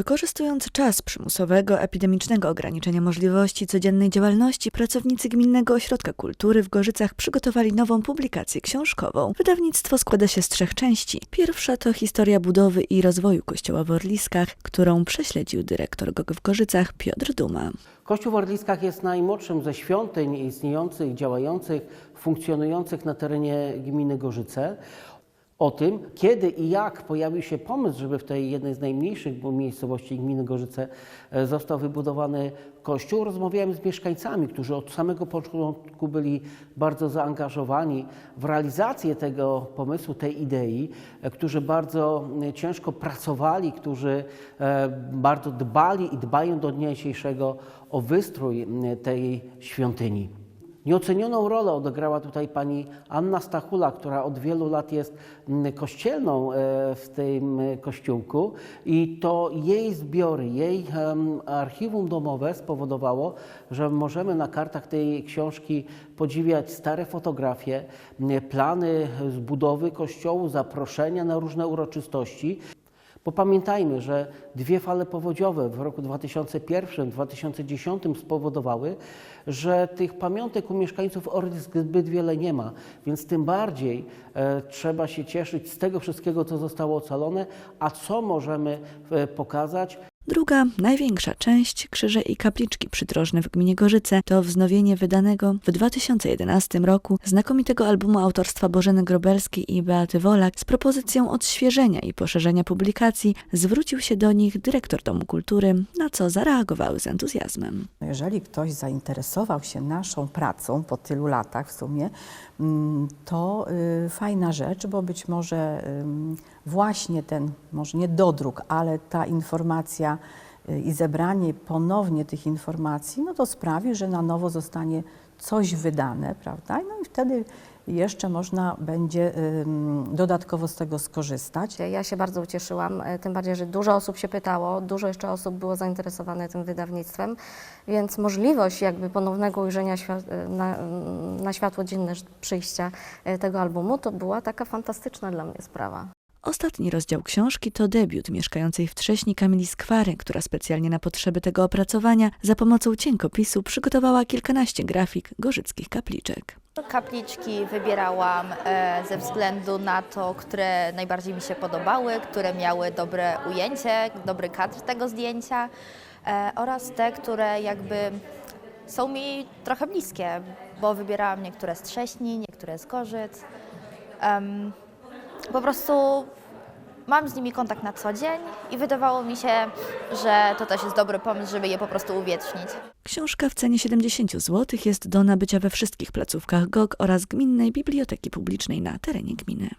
Wykorzystując czas przymusowego, epidemicznego ograniczenia możliwości codziennej działalności, pracownicy Gminnego Ośrodka Kultury w Gorzycach przygotowali nową publikację książkową. Wydawnictwo składa się z trzech części. Pierwsza to historia budowy i rozwoju kościoła w Orliskach, którą prześledził dyrektor GOG w Gorzycach Piotr Duma. Kościół w Orliskach jest najmłodszym ze świątyń istniejących, działających, funkcjonujących na terenie gminy Gorzyce. O tym, kiedy i jak pojawił się pomysł, żeby w tej jednej z najmniejszych miejscowości gminy Gorzyce e, został wybudowany kościół, rozmawiałem z mieszkańcami, którzy od samego początku byli bardzo zaangażowani w realizację tego pomysłu, tej idei, e, którzy bardzo ciężko pracowali, którzy e, bardzo dbali i dbają do dnia dzisiejszego o wystrój tej świątyni. Nieocenioną rolę odegrała tutaj pani Anna Stachula, która od wielu lat jest mm, kościelną e, w tym e, kościółku i to jej zbiory, jej archiwum domowe spowodowało, że możemy na kartach tej książki podziwiać stare fotografie, plany zbudowy kościołu, zaproszenia na różne uroczystości. Bo pamiętajmy, że dwie fale powodziowe w roku 2001-2010 spowodowały, że tych pamiątek u mieszkańców Orlisk zbyt wiele nie ma, więc tym bardziej e, trzeba się cieszyć z tego wszystkiego, co zostało ocalone, a co możemy e, pokazać, Druga, największa część, krzyże i kapliczki przydrożne w gminie Gorzyce, to wznowienie wydanego w 2011 roku znakomitego albumu autorstwa Bożeny Grobelskiej i Beaty Wolak z propozycją odświeżenia i poszerzenia publikacji zwrócił się do nich dyrektor Domu Kultury, na co zareagowały z entuzjazmem. Jeżeli ktoś zainteresował się naszą pracą po tylu latach w sumie, mm, to y, fajna rzecz, bo być może właśnie ten, może nie dodruk, ale ta informacja i zebranie ponownie tych informacji, no to sprawi, że na nowo zostanie coś wydane, prawda? No i wtedy jeszcze można będzie dodatkowo z tego skorzystać. Ja się bardzo ucieszyłam, e, tym bardziej, że dużo osób się pytało, dużo jeszcze osób było zainteresowane tym wydawnictwem, więc możliwość jakby ponownego ujrzenia e, na, na światło dzienne przyjścia e, tego albumu to była taka fantastyczna dla mnie sprawa. Ostatni rozdział książki to debiut mieszkającej w Trześni Kamili Skwary, która specjalnie na potrzeby tego opracowania za pomocą cienkopisu przygotowała kilkanaście grafik gorzyckich kapliczek. Kapliczki wybierałam e, ze względu na to, które najbardziej mi się podobały, które miały dobre ujęcie, dobry kadr tego zdjęcia e, oraz te, które jakby są mi trochę bliskie, bo wybierałam niektóre z Trześni, niektóre z Gorzyc. Po prostu mam z nimi kontakt na co dzień i wydawało mi się, że to też jest dobry pomysł, żeby je po prostu uwiecznić. Książka w cenie 70 zł jest do nabycia we wszystkich placówkach GOG oraz Gminnej Biblioteki Publicznej na terenie gminy.